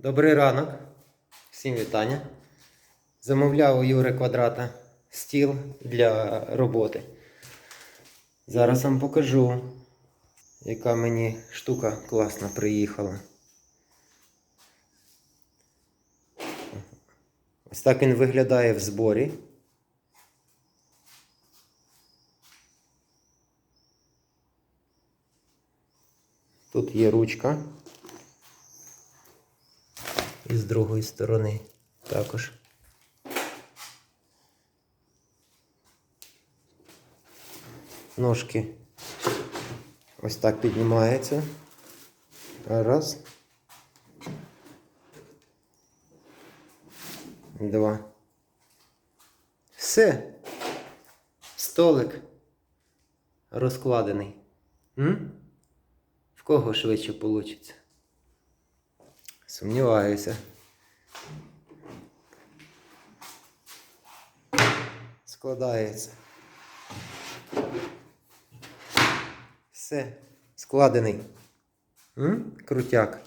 Добрий ранок. Всім вітання. Замовляв у Юри Квадрата стіл для роботи. Зараз вам покажу, яка мені штука класна приїхала. Ось так він виглядає в зборі. Тут є ручка. І з другої сторони також. Ножки ось так піднімаються. Раз. Два. Все. Столик розкладений. М? В кого швидше вийде? Сумніваюся. Складається. Все, складений. М? Крутяк.